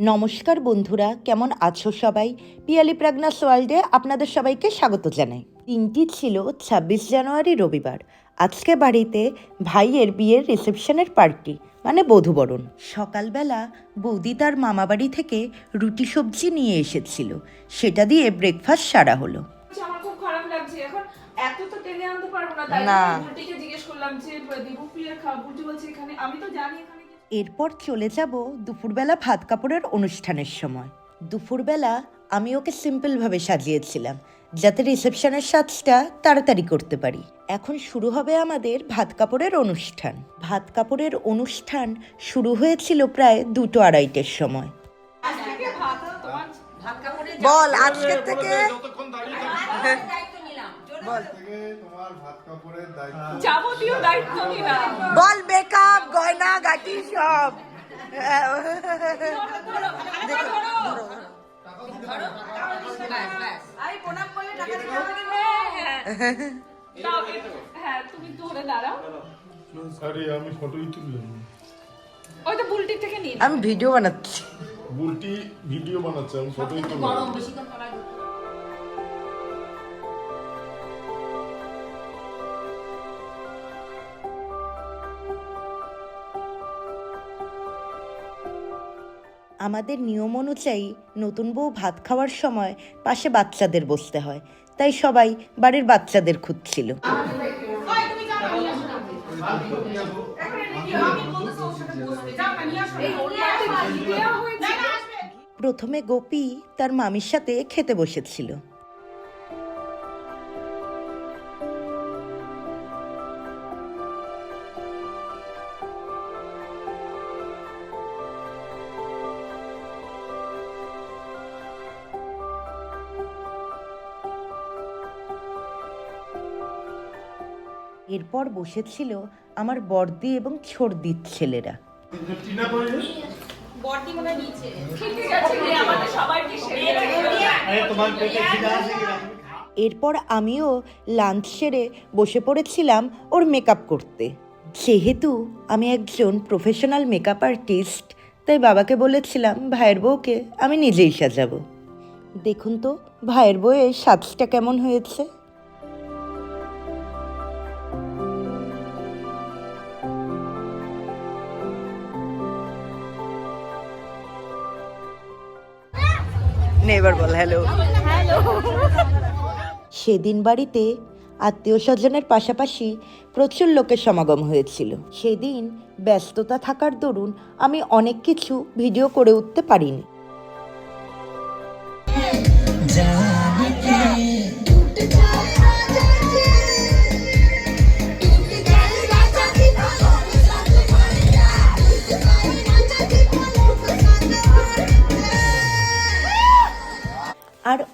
নমস্কার বন্ধুরা কেমন আছো সবাই? পিয়ালি প্রাগনাস ওয়ার্ল্ডে আপনাদের সবাইকে স্বাগত জানাই। দিনটি ছিল ছাব্বিশ জানুয়ারি রবিবার। আজকে বাড়িতে ভাইয়ের বিয়ের রিসেপশনের পার্টি মানে বধূবরণ। সকালবেলা বৌদি তার মামাবাড়ি থেকে রুটি সবজি নিয়ে এসেছিল। সেটা দিয়ে ব্রেকফাস্ট সারা হলো। এত তো টেনে আনতে পারব না। তাই না। জন্য বুলটিকে জিজ্ঞেস করলাম যে দিবু প্রিয়ার খাওয়া বলছে এখানে আমি তো জানি এখানে কিছু- এরপর চলে যাব দুপুরবেলা ভাত কাপড়ের অনুষ্ঠানের সময়। দুপুরবেলা আমি ওকে সিম্পলভাবে সাজিয়েছিলাম যাতে রিসেপশনের সাজটা তাড়াতাড়ি করতে পারি। এখন শুরু হবে আমাদের ভাত কাপড়ের অনুষ্ঠান। ভাত কাপড়ের অনুষ্ঠান শুরু হয়েছিল প্রায় দুটো আড়াইটের সময়। বল আজকে থেকে যাবতীয় দায়িত্ব নিলাম। বল মেকআপ গয়না গাটি সব। হ্যাঁ আরে আমি ফটোই তুললাম ওই তো বুলটির থেকে নিন আমি ভিডিও বানাচ্ছি। বুলটি ভিডিও বানাচ্ছে আমি ফটোই তুললাম আমাদের নিয়ম অনুযায়ী নতুন বউ ভাত খাওয়ার সময় পাশে বাচ্চাদের বসতে হয়। তাই সবাই বাড়ির বাচ্চাদের খুঁজছিল। প্রথমে গোপী তার মামির সাথে খেতে বসেছিল। এরপর বসেছিল আমার বর্দি এবং ছোড়দির ছেলেরা। এরপর আমিও লাঞ্চ সেরে বসে পড়েছিলাম ওর মেকআপ করতে। যেহেতু আমি একজন প্রফেশনাল মেকআপ আর্টিস্ট তাই বাবাকে বলেছিলাম ভাইয়ের বউকে আমি নিজেই সাজাবো। দেখুন তো ভাইয়ের বউয়ের সাজটা কেমন হয়েছে? নেবার বল হ্যালো সেদিন বাড়িতে আত্মীয় স্বজনের পাশাপাশি প্রচুর লোকের সমাগম হয়েছিল। সেদিন ব্যস্ততা থাকার দরুন আমি অনেক কিছু ভিডিও করে উঠতে পারিনি।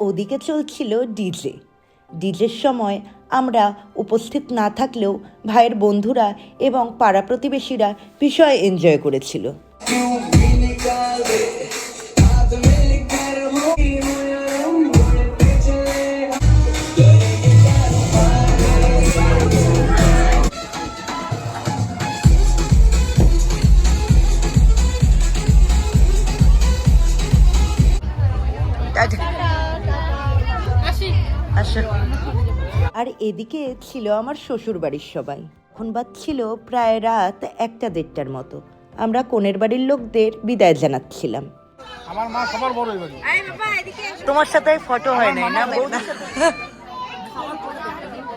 ওদিকে চলছিল ডিজে। ডিজের সময় আমরা উপস্থিত না থাকলেও ভাইয়ের বন্ধুরা এবং পাড়া প্রতিবেশীরা বিষয় এনজয় করেছিল। আর এদিকে ছিল আমার শ্বশুর বাড়ির সবাই। এখন বাজছিল প্রায় রাত একটা দেড়টার মতো। আমরা কোণের বাড়ির লোকদের বিদায় জানাচ্ছিলাম। আমার মা সবার বড় তোমার সাথে ফটো হয় নাই না?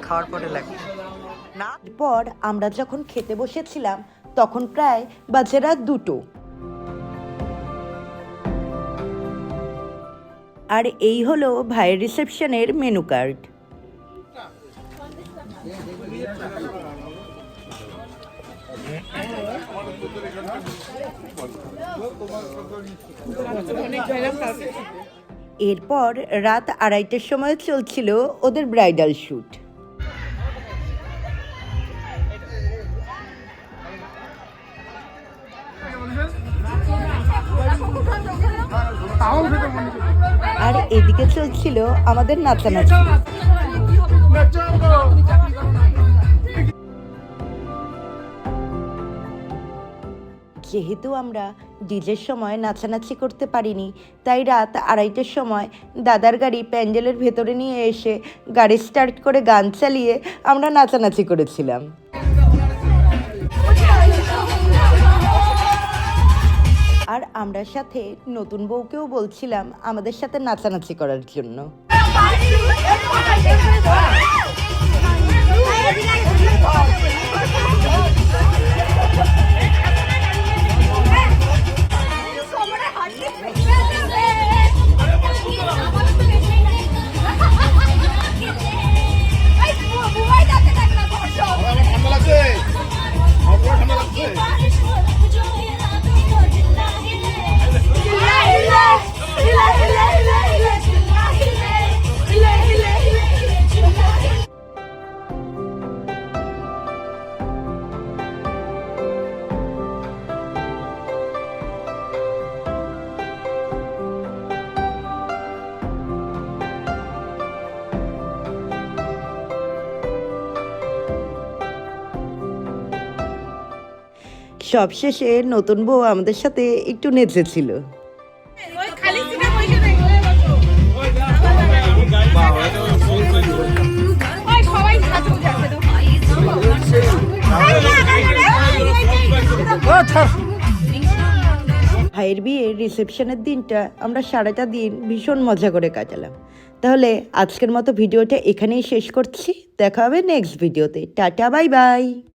খাওয়ার পরে লাগে না? এরপর আমরা যখন খেতে বসেছিলাম তখন প্রায় বাজে রাত দুটো। আর এই হলো ভাইয়ের রিসেপশনের মেনু কার্ড। এরপর রাত আড়াইটের সময় চলছিল ওদের ব্রাইডাল শ্যুট। আর এদিকে চলছিল আমাদের নাচানাচি। যেহেতু আমরা ডিজের সময় নাচানাচি করতে পারিনি, তাই রাত আড়াইটের সময় দাদার গাড়ি প্যান্ডেলের ভেতরে নিয়ে এসে গাড়ি স্টার্ট করে গান চালিয়ে আমরা নাচানাচি করেছিলাম। আমরা সাথে নতুন বউকেও বলছিলাম আমাদের সাথে নাচানাচি করার জন্য। সবশেষে নতুন বউ আমাদের সাথে একটু নেচেছিল ভাইয়ের বিয়ের রিসেপশনের দিনটা আমরা সারাটা দিন ভীষণ মজা করে কাটালাম। তাহলে আজকের মতো ভিডিওটা এখানেই শেষ করছি। দেখা হবে নেক্সট ভিডিওতে টাটা বাই বাই